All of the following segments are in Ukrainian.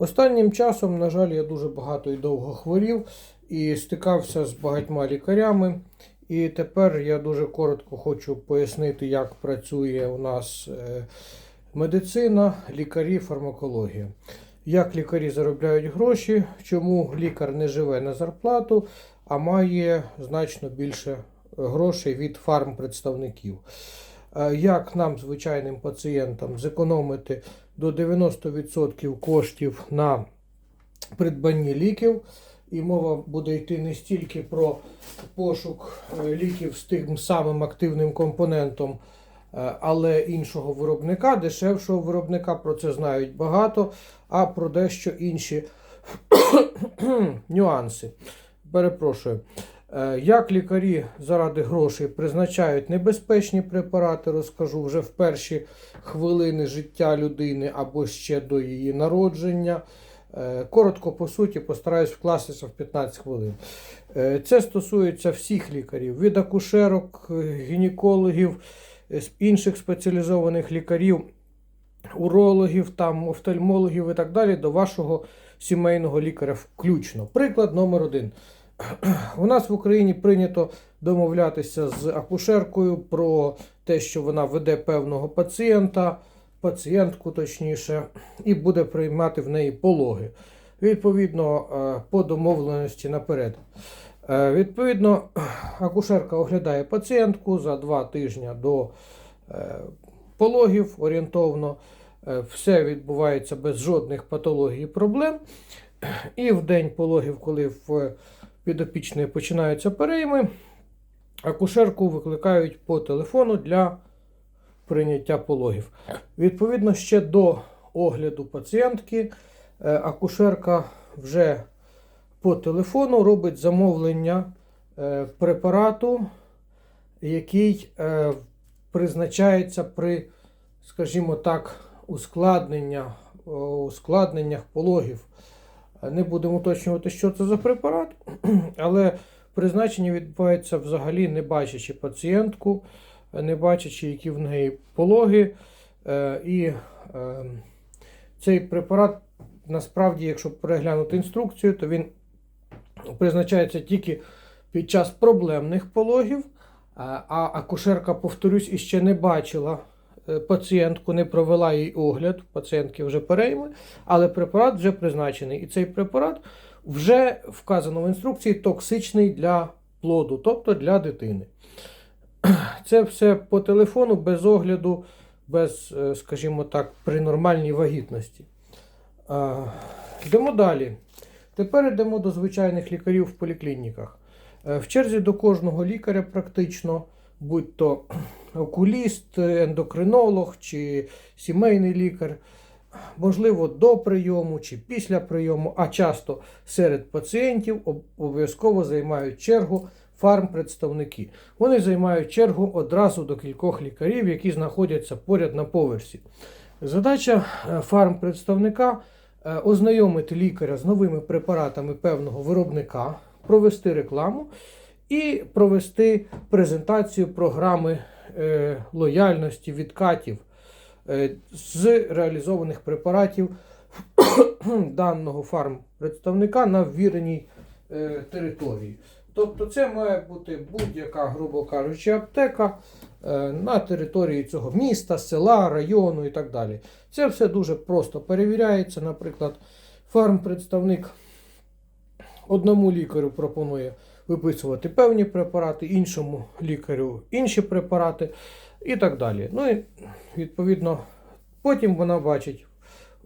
Останнім часом, на жаль, я дуже багато і довго хворів і стикався з багатьма лікарями. І тепер я дуже коротко хочу пояснити, як працює у нас е, медицина, лікарі, фармакологія. Як лікарі заробляють гроші, чому лікар не живе на зарплату, а має значно більше грошей від фармпредставників. Е, Як нам, звичайним пацієнтам, зекономити до 90% коштів на придбанні ліків. І мова буде йти не стільки про пошук е, ліків з тим самим активним компонентом, е, але іншого виробника, дешевшого виробника, про це знають багато, а про дещо інші нюанси. Перепрошую. Е, Як лікарі заради грошей призначають небезпечні препарати, розкажу вже в перші хвилини життя людини або ще до її народження. Е, Коротко, по суті, постараюсь вкластися в 15 хвилин. Е, Це стосується всіх лікарів: від акушерок, гінекологів, інших спеціалізованих лікарів, урологів, там, офтальмологів і так далі, до вашого сімейного лікаря включно. Приклад номер один. У нас в Україні прийнято домовлятися з акушеркою про те, що вона веде певного пацієнта, пацієнтку точніше, і буде приймати в неї пологи. Відповідно, е, по домовленості наперед. Е, Відповідно, акушерка оглядає пацієнтку за два тижні до е, пологів орієнтовно. Все відбувається без жодних патологій і проблем. І в день пологів, коли в підопічної починаються перейми, акушерку викликають по телефону для прийняття пологів. Відповідно, ще до огляду пацієнтки е, акушерка вже по телефону робить замовлення е, препарату, який е, призначається при, скажімо так, ускладнення, ускладненнях пологів. Не будемо уточнювати, що це за препарат, але призначення відбувається взагалі не бачачи пацієнтку, не бачачи, які в неї пологи. Е, І е, цей препарат, насправді, якщо переглянути інструкцію, то він призначається тільки під час проблемних пологів. Е, А акушерка, повторюсь, іще не бачила пацієнтку, не провела їй огляд, пацієнтки вже перейми, але препарат вже призначений. І цей препарат вже вказано в інструкції токсичний для плоду, тобто для дитини. Це все по телефону, без огляду, без, е, скажімо так, при нормальній вагітності. Йдемо далі. Тепер йдемо до звичайних лікарів в поліклініках. Е, В черзі до кожного лікаря практично, будь то окуліст, ендокринолог чи сімейний лікар, можливо, до прийому чи після прийому, а часто серед пацієнтів обов'язково займають чергу фармпредставники. Вони займають чергу одразу до кількох лікарів, які знаходяться поряд на поверсі. Задача е, фармпредставника е, ознайомити лікаря з новими препаратами певного виробника, провести рекламу і провести презентацію програми лояльності відкатів е, з реалізованих препаратів даного фармпредставника на ввіреній е, території. Тобто це має бути будь-яка, грубо кажучи, аптека е, на території цього міста, села, району і так далі. Це все дуже просто перевіряється. Наприклад, фармпредставник одному лікарю пропонує виписувати певні препарати, іншому лікарю інші препарати і так далі. Ну і відповідно, потім вона бачить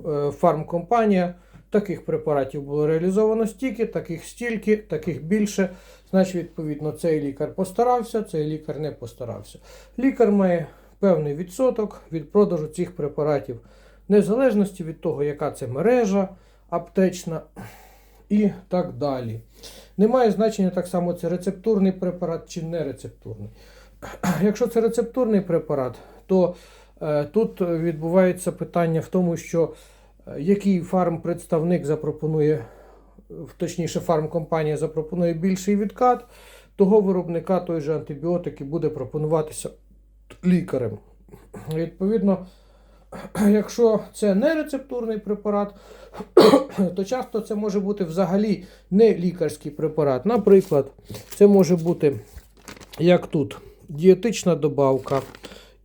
е, фармкомпанія. Таких препаратів було реалізовано стільки, таких стільки, таких більше. Значить, відповідно, цей лікар постарався, цей лікар не постарався. Лікар має певний відсоток від продажу цих препаратів, незалежності від того, яка це мережа аптечна і так далі. Немає значення так само, це рецептурний препарат чи не рецептурний. Якщо це рецептурний препарат, то е, тут відбувається питання в тому, що е, який фармпредставник запропонує, точніше, фармкомпанія запропонує більший відкат, того виробника той же антибіотик і буде пропонуватися лікарем. Відповідно, якщо це не рецептурний препарат, то часто це може бути взагалі не лікарський препарат. Наприклад, це може бути, як тут, дієтична добавка.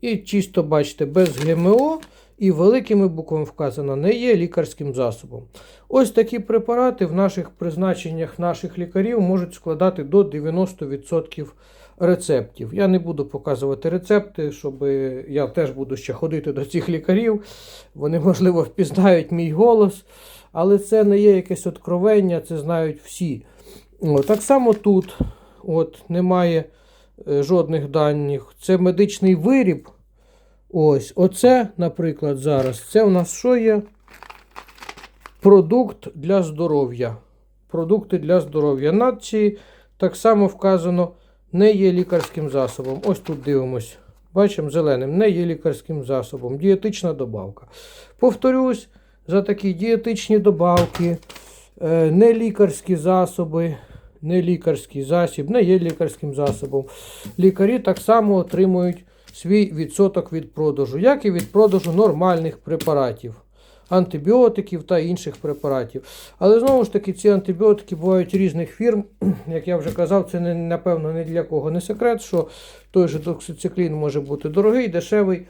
І чисто бачите, без ГМО і великими буквами вказано, не є лікарським засобом. Ось такі препарати в наших призначеннях наших лікарів можуть складати до 90% рецептів. Я не буду показувати рецепти, щоб я теж буду ще ходити до цих лікарів. Вони, можливо, впізнають мій голос, але це не є якесь откровення, це знають всі. О, так само тут от, немає е, жодних даних. Це медичний виріб. Ось, оце, наприклад, зараз. Це у нас що є? Продукт для здоров'я. Продукти для здоров'я. Над ці так само вказано, не є лікарським засобом. Ось тут дивимось. Бачимо зеленим, не є лікарським засобом. Дієтична добавка. Повторюсь, за такі дієтичні добавки, е, не лікарські засоби, не лікарський засіб, не є лікарським засобом. Лікарі так само отримують свій відсоток від продажу, як і від продажу нормальних препаратів, антибіотиків та інших препаратів. Але знову ж таки, ці антибіотики бувають різних фірм. Як я вже казав, це не, напевно не для кого не секрет, що той же доксициклін може бути дорогий, дешевий.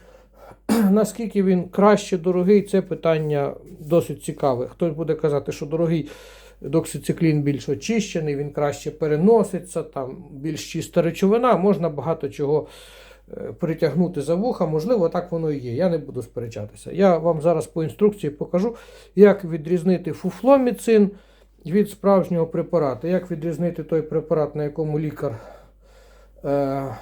Наскільки він краще дорогий, це питання досить цікаве. Хтось буде казати, що дорогий доксициклін більш очищений, він краще переноситься, там більш чиста речовина, можна багато чого притягнути за вуха. Можливо, так воно і є. Я не буду сперечатися. Я вам зараз по інструкції покажу, як відрізнити фуфломіцин від справжнього препарату, як відрізнити той препарат, на якому лікар. Е,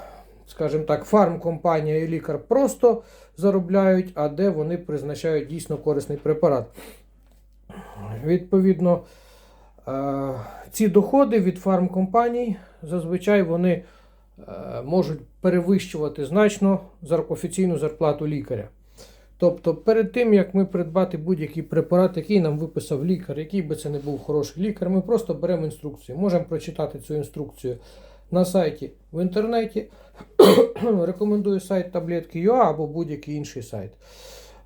скажімо так, фармкомпанія і лікар просто заробляють, а де вони призначають дійсно корисний препарат. Відповідно, е, ці доходи від фармкомпаній зазвичай вони е, можуть перевищувати значно офіційну зарплату лікаря. Тобто, перед тим, як ми придбати будь-який препарат, який нам виписав лікар, який би це не був хороший лікар, ми просто беремо інструкцію. Можемо прочитати цю інструкцію на сайті в інтернеті. Рекомендую сайт таблетки.ua або будь-який інший сайт.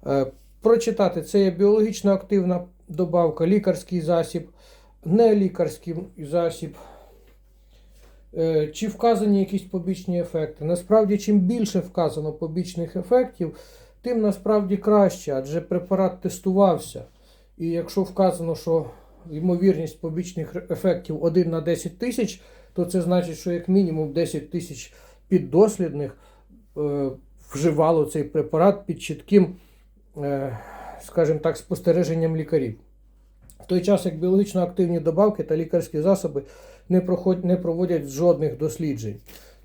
Е, Прочитати це є біологічно активна добавка, лікарський засіб, не лікарський засіб. Е, Чи вказані якісь побічні ефекти? Насправді, чим більше вказано побічних ефектів, тим насправді краще, адже препарат тестувався. І якщо вказано, що ймовірність побічних ефектів 1 на 10 тисяч, то це значить, що як мінімум 10 тисяч піддослідних е, вживало цей препарат під чітким, е, скажімо так, спостереженням лікарів. В той час, як біологічно активні добавки та лікарські засоби не, проход, не проводять жодних досліджень.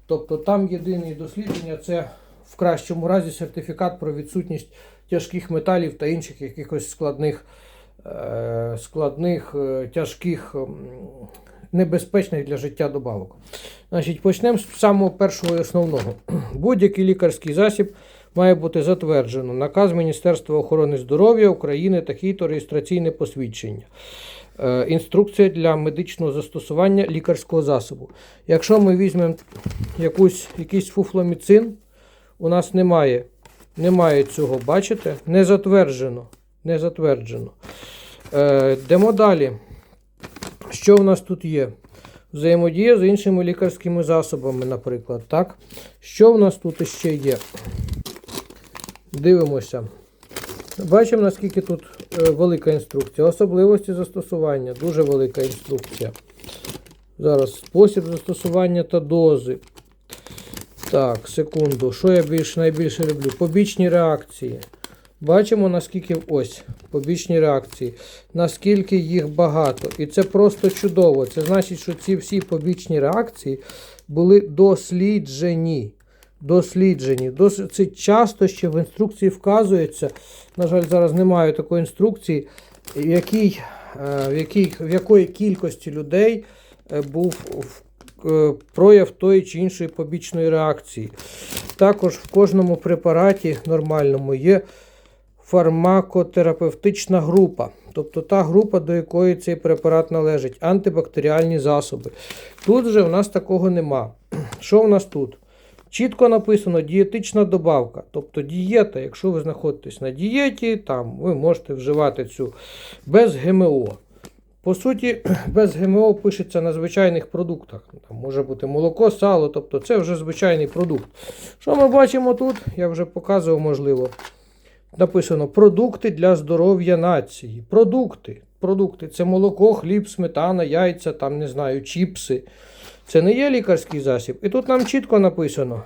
Тобто там єдине дослідження це в кращому разі сертифікат про відсутність тяжких металів та інших якихось складних, е, складних е, тяжких, небезпечних для життя добавок. Значить, почнемо з самого першого і основного. Будь-який лікарський засіб має бути затверджено. Наказ Міністерства охорони здоров'я України такий-то реєстраційне посвідчення. Е, Інструкція для медичного застосування лікарського засобу. Якщо ми візьмемо якусь, якийсь фуфломіцин, у нас немає, немає цього, бачите? Не затверджено. Не затверджено. Е, Йдемо далі. Що в нас тут є? Взаємодія з іншими лікарськими засобами, наприклад. Так? Що в нас тут ще є? Дивимося. Бачимо, наскільки тут велика інструкція. Особливості застосування. Дуже велика інструкція. Зараз спосіб застосування та дози. Так, секунду. Що я більш, найбільше люблю? Побічні реакції. Бачимо, наскільки ось побічні реакції, наскільки їх багато. І це просто чудово. Це значить, що ці всі побічні реакції були досліджені. Досліджені. Досить часто ще в інструкції вказується. На жаль, зараз немає такої інструкції, в якій, е, в якій, в якої кількості людей е, був е, прояв тої чи іншої побічної реакції. Також в кожному препараті нормальному є фармакотерапевтична група, тобто та група, до якої цей препарат належить, антибактеріальні засоби. Тут же у нас такого нема. Що у нас тут? Чітко написано дієтична добавка. Тобто дієта, якщо ви знаходитесь на дієті, там ви можете вживати цю без ГМО. По суті, без ГМО пишеться на звичайних продуктах. Там може бути молоко, сало, тобто це вже звичайний продукт. Що ми бачимо тут? Я вже показував, можливо. Написано продукти для здоров'я нації. Продукти. Продукти це молоко, хліб, сметана, яйця, там не знаю, чіпси. Це не є лікарський засіб. І тут нам чітко написано: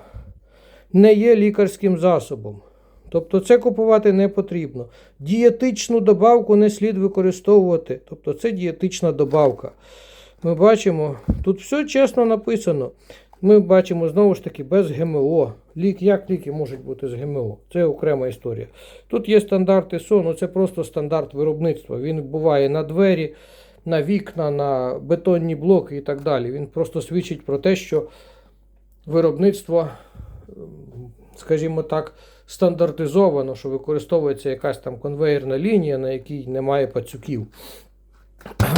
не є лікарським засобом. Тобто це купувати не потрібно. Дієтичну добавку не слід використовувати. Тобто це дієтична добавка. Ми бачимо, тут все чесно написано. Ми бачимо знову ж таки без ГМО. Лік, як ліки можуть бути з ГМО? Це окрема історія. Тут є стандарти СО, ну це просто стандарт виробництва. Він буває на двері, на вікна, на бетонні блоки і так далі. Він просто свідчить про те, що виробництво, ем, скажімо так, стандартизовано, що використовується якась там конвейерна лінія, на якій немає пацюків.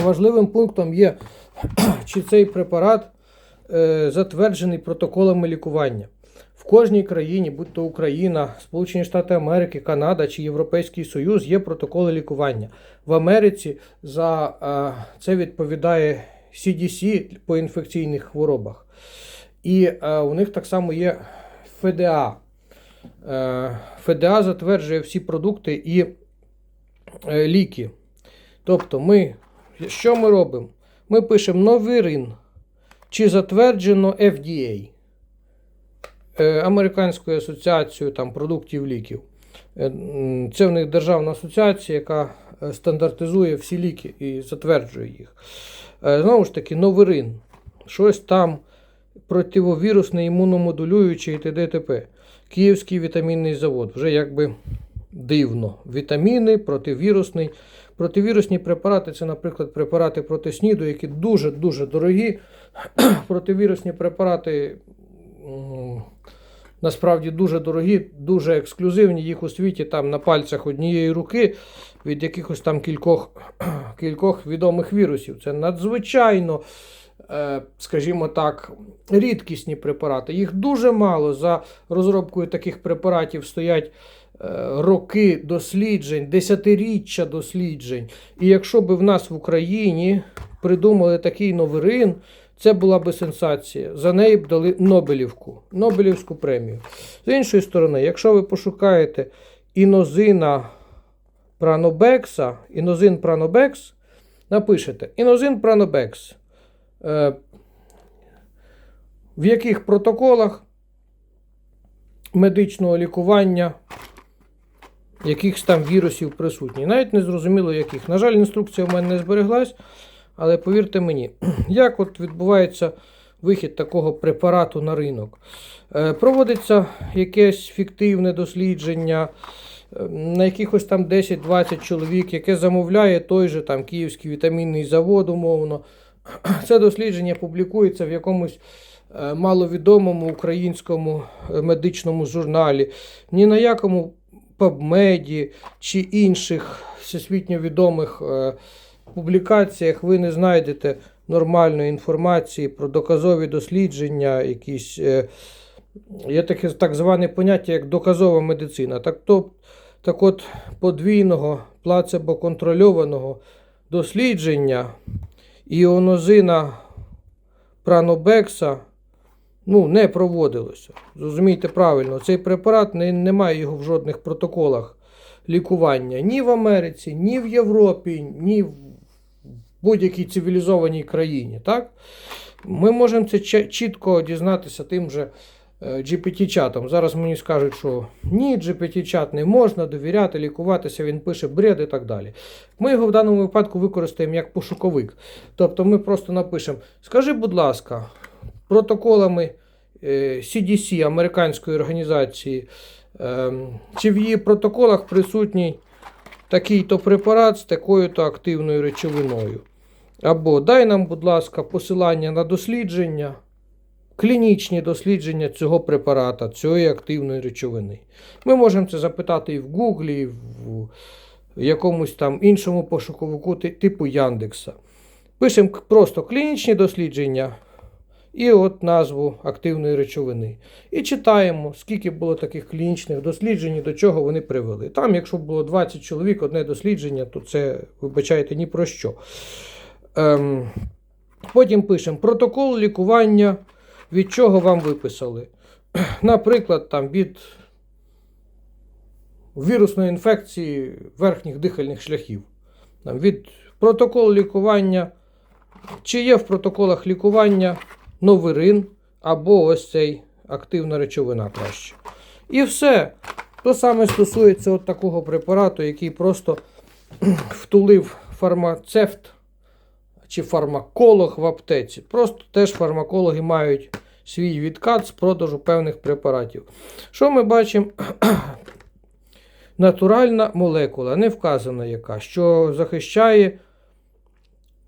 Важливим пунктом є, чи цей препарат е, затверджений протоколами лікування. В кожній країні, будь то Україна, Сполучені Штати Америки, Канада чи Європейський Союз, є протоколи лікування. В Америці за е, це відповідає CDC по інфекційних хворобах. І е, у них так само є ФДА. Е, ФДА затверджує всі продукти і е, ліки. Тобто, ми, що ми робимо? Ми пишемо новирин, чи затверджено FDA, е, Американською асоціацією там, продуктів ліків. Е, Це в них державна асоціація, яка е, стандартизує всі ліки і затверджує їх. Е, Знову ж таки, новирин. Щось там противовірусне, імуномодулююче і т.д. Київський вітамінний завод. Вже якби дивно. Вітаміни, противірусний. Противірусні препарати це, наприклад, препарати проти сніду, які дуже-дуже дорогі. Противірусні препарати насправді дуже дорогі, дуже ексклюзивні. Їх у світі там на пальцях однієї руки від якихось там кількох, кількох відомих вірусів. Це надзвичайно, е, скажімо так, рідкісні препарати. Їх дуже мало. За розробкою таких препаратів стоять е, роки досліджень, десятиріччя досліджень. І якщо б в нас в Україні придумали такий новирин, це була би сенсація. За неї б дали Нобелівку, Нобелівську премію. З іншої сторони, якщо ви пошукаєте інозина пранобекса, інозин пранобекс, напишете інозин пранобекс. Е, в яких протоколах медичного лікування якихось там вірусів присутні. Навіть не зрозуміло яких. На жаль, інструкція в мене не збереглась, але повірте мені, як от відбувається вихід такого препарату на ринок. Е, Проводиться якесь фіктивне дослідження е, на якихось там 10-20 чоловік, яке замовляє той же там Київський вітамінний завод, умовно. Це дослідження публікується в якомусь е, маловідомому українському медичному журналі, ні на якому PubMed чи інших всесвітньо відомих публікаціях ви не знайдете нормальної інформації про доказові дослідження, якісь. е, Є таке так зване поняття, як доказова медицина. Так, то, так от подвійного плацебо-контрольованого дослідження іонозина пранобекса ну, не проводилося. Зрозумійте правильно, цей препарат не, немає його в жодних протоколах лікування ні в Америці, ні в Європі, ні в будь-якій цивілізованій країні. Так? Ми можемо це чітко дізнатися тим же е, GPT-чатом. Зараз мені скажуть, що ні, GPT-чат не можна довіряти, лікуватися, він пише бред і так далі. Ми його в даному випадку використаємо як пошуковик. Тобто ми просто напишемо: скажи, будь ласка, протоколами е, CDC, американської організації, ем, чи в її протоколах присутній такий-то препарат з такою-то активною речовиною. Або дай нам, будь ласка, посилання на дослідження, клінічні дослідження цього препарата, цієї активної речовини. Ми можемо це запитати і в Гуглі, і в якомусь там іншому пошуковику типу Яндекса. Пишемо просто клінічні дослідження і от назву активної речовини. І читаємо, скільки було таких клінічних досліджень, до чого вони привели. Там, якщо було 20 чоловік, одне дослідження, то це, вибачайте, ні про що. Ем, потім пишемо протокол лікування, від чого вам виписали. Наприклад, там від вірусної інфекції верхніх дихальних шляхів. Там, від протокол лікування, чи є в протоколах лікування новирин або ось цей активна речовина краще. І все. То саме стосується от такого препарату, який просто втулив фармацевт чи фармаколог в аптеці. Просто теж фармакологи мають свій відкат з продажу певних препаратів. Що ми бачимо? Натуральна молекула, не вказана яка, що захищає,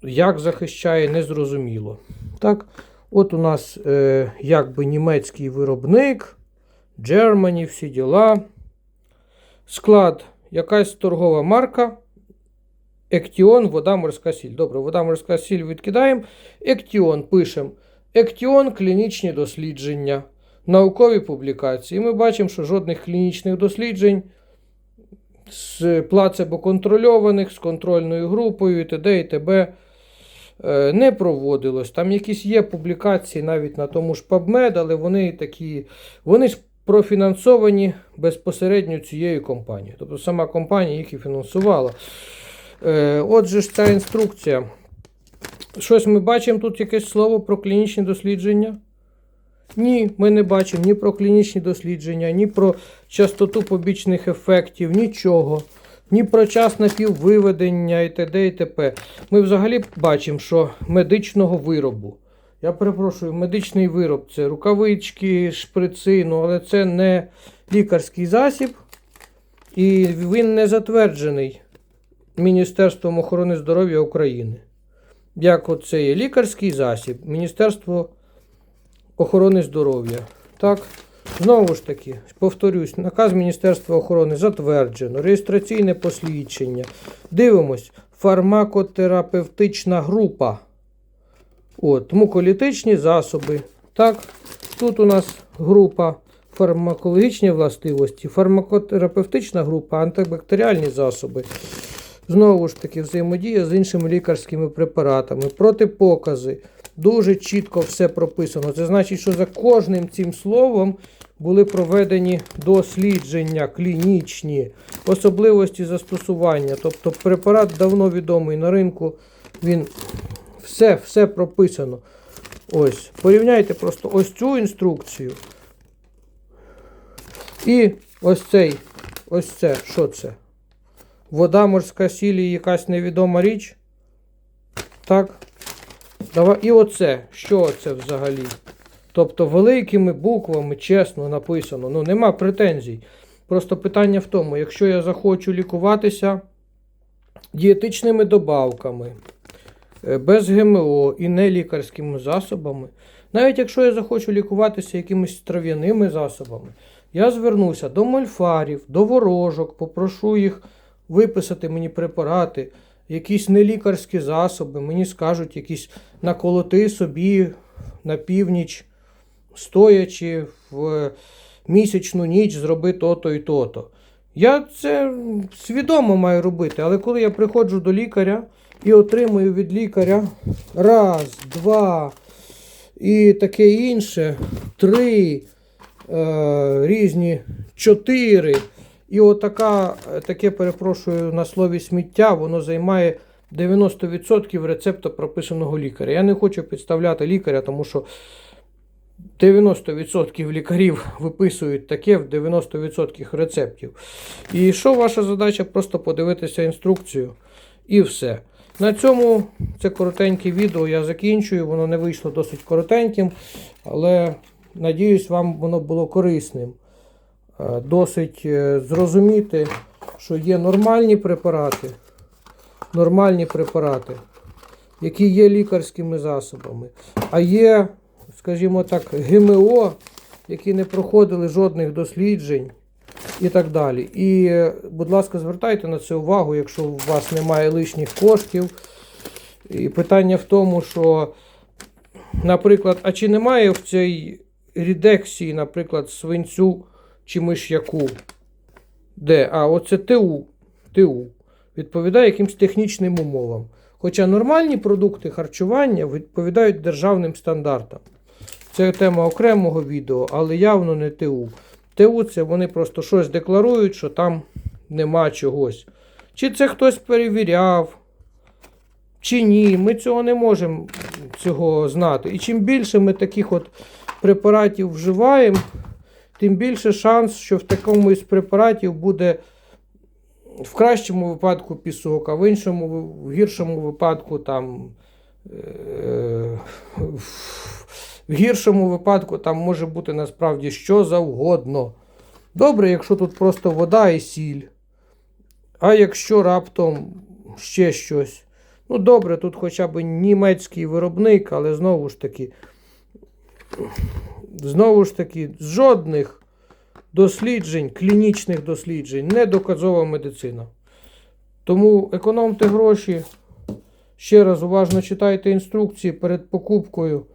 як захищає, незрозуміло. Так, от у нас е, якби німецький виробник, Germany, всі діла. Склад, якась торгова марка. Ектіон, вода, морська сіль. Добре, вода, морська сіль відкидаємо. Ектіон пишемо. Ектіон клінічні дослідження, наукові публікації. Ми бачимо, що жодних клінічних досліджень з плацебо-контрольованих, з контрольною групою, і т.д. і т.б. е, не проводилось. Там якісь є публікації навіть на тому ж PubMed, але вони такі, вони ж профінансовані безпосередньо цією компанією. Тобто сама компанія їх і фінансувала. Е, Отже ж ця інструкція. Щось ми бачимо тут якесь слово про клінічні дослідження? Ні, ми не бачимо ні про клінічні дослідження, ні про частоту побічних ефектів, нічого. Ні про час напіввиведення і т.д. і т.п. Ми взагалі бачимо, що медичного виробу. Я перепрошую, медичний вироб це рукавички, шприци, ну, але це не лікарський засіб. І він не затверджений Міністерством охорони здоров'я України. Як оце є лікарський засіб, Міністерство охорони здоров'я. Так, знову ж таки, повторюсь, наказ Міністерства охорони затверджено, реєстраційне посвідчення. Дивимось, фармакотерапевтична група. От, муколітичні засоби. Так, тут у нас група фармакологічні властивості, фармакотерапевтична група, антибактеріальні засоби. Знову ж таки, взаємодія з іншими лікарськими препаратами, протипокази. Дуже чітко все прописано. Це значить, що за кожним цим словом були проведені дослідження клінічні, особливості застосування. Тобто препарат давно відомий на ринку, він все, все прописано. Ось, порівняйте просто ось цю інструкцію. І ось цей, ось це, що це? Вода, морська сіль і якась невідома річ. Так. Давай. І оце. Що це взагалі? Тобто великими буквами чесно написано. Ну, нема претензій. Просто питання в тому, якщо я захочу лікуватися дієтичними добавками, е, без ГМО і не лікарськими засобами, навіть якщо я захочу лікуватися якимись трав'яними засобами, я звернуся до мольфарів, до ворожок, попрошу їх виписати мені препарати, якісь нелікарські засоби, мені скажуть якісь наколоти собі на північ, стоячи в місячну ніч, зроби то-то і то-то. Я це свідомо маю робити, але коли я приходжу до лікаря і отримую від лікаря раз, два і таке інше, три е, різні чотири. І отака, таке, перепрошую, на слові сміття, воно займає 90% рецепта прописаного лікаря. Я не хочу підставляти лікаря, тому що 90% лікарів виписують таке в 90% рецептів. І що ваша задача? Просто подивитися інструкцію і все. На цьому це коротеньке відео я закінчую. Воно не вийшло досить коротеньким, але надіюсь, вам воно було корисним. Е, Досить е, зрозуміти, що є нормальні препарати, нормальні препарати, які є лікарськими засобами, а є, скажімо так, ГМО, які не проходили жодних досліджень і так далі. І, е, будь ласка, звертайте на це увагу, якщо у вас немає лишніх коштів. І питання в тому, що наприклад, а чи немає в цій рідексії, наприклад, свинцю чи миш'яку? Де? А, оце ТУ. ТУ. Відповідає якимсь технічним умовам. Хоча нормальні продукти харчування відповідають державним стандартам. Це тема окремого відео, але явно не ТУ. ТУ це вони просто щось декларують, що там нема чогось. Чи це хтось перевіряв, чи ні. Ми цього не можемо цього знати. І чим більше ми таких от препаратів вживаємо, тим більше шанс, що в такому із препаратів буде в кращому випадку пісок, а в іншому, в гіршому випадку там. е, В гіршому випадку там може бути насправді що завгодно. Добре, якщо тут просто вода і сіль. А якщо раптом ще щось. Ну, добре, тут хоча б німецький виробник, але знову ж таки, знову ж таки, жодних досліджень, клінічних досліджень, не доказова медицина. Тому економте гроші. Ще раз уважно читайте інструкції перед покупкою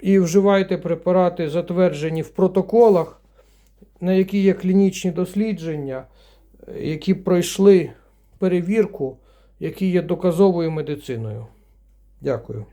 і вживайте препарати, затверджені в протоколах, на які є клінічні дослідження, які пройшли перевірку, які є доказовою медициною. Дякую.